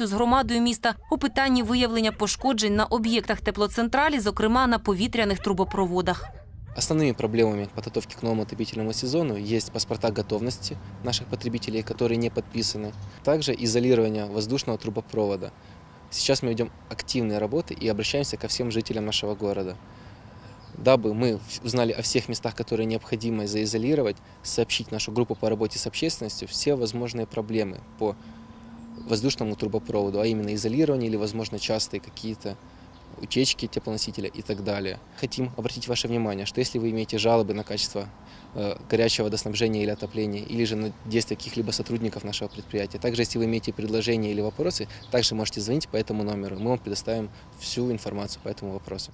співпрацю з громадою міста у питанні виявлення пошкоджень на об'єктах теплоцентралі, зокрема на повітряних трубопроводах. Основными проблемами подготовки к новому отопительному сезону есть паспорта готовности наших потребителей, которые не подписаны. Также изолирование воздушного трубопровода. Сейчас мы ведем активные работы и обращаемся ко всем жителям нашего города. Дабы мы в- узнали о всех местах, которые необходимо заизолировать, сообщить нашу группу по работе с общественностью все возможные проблемы по воздушному трубопроводу, а именно изолирование или, возможно, частые какие-то утечки теплоносителя и так далее. Хотим обратить ваше внимание, что если вы имеете жалобы на качество э, горячего водоснабжения или отопления, или же на действия каких-либо сотрудников нашего предприятия, также если вы имеете предложения или вопросы, также можете звонить по этому номеру. Мы вам предоставим всю информацию по этому вопросу.